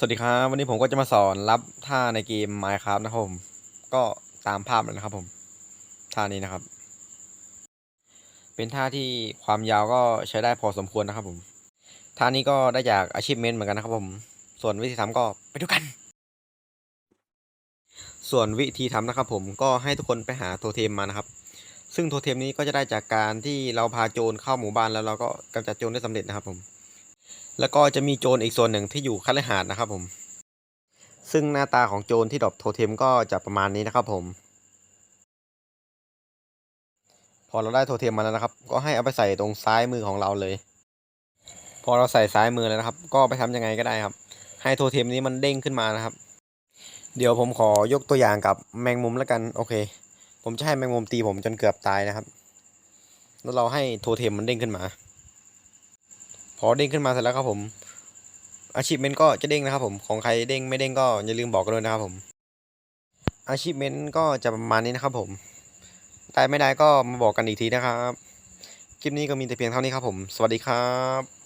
สวัสดีครับ วันนี้ผมก็จะมาสอนรับท่าในเกม Minecraft นะครับผม ก็ตามภาพเลยนะครับผม ท่านี้นะครับ เป็นท่าที่ความยาวก็ใช้ได้พอสมควรนะครับผม ท่านี้ก็ได้จาก achievement เหมือนกันนะครับผม ส่วนวิธีทำก็ไปดูกัน ส่วนวิธีทำนะครับผมก็ให้ทุกคนไปหาโทเทมมานะครับ ซึ่งโทเทมนี้ก็จะได้จากการที่เราพาโจรเข้าหมู่บ้านแล้วเราก็กำจัดโจรได้สำเร็จนะครับผม แล้วก็จะมีโจรอีกส่วนหนึ่งที่อยู่คัลหาดนะครับผม ซึ่งหน้าตาของโจรที่ดรอปโทเทมก็จะประมาณนี้นะครับผม พอเราได้โทเทมมาแล้วนะครับ ก็ให้เอาไปใส่ตรงซ้ายมือของเราเลย พอเราใส่ซ้ายมือแล้วนะครับ ก็ไปทำยังไงก็ได้ครับ ให้โทเทมนี้มันเด้งขึ้นมานะครับ เดี๋ยวผมขอยกตัวอย่างกับแมงมุมแล้วกัน โอเค ผมจะให้แมงมุมตีผมจนเกือบตายนะครับ แล้วเราให้โทเทมมันเด้งขึ้นมา พอเด้งขึ้นมาเสร็จแล้วครับผมอาชีพเมนก็จะเด้งนะครับผมของใครเด้งไม่เด้งก็อย่าลืมบอกกันด้วยนะครับผมอาชีพเมนก็จะประมาณนี้นะครับผมได้ไม่ได้ก็มาบอกกันอีกทีนะครับคลิปนี้ก็มีแต่เพียงเท่านี้ครับผม สวัสดีครับ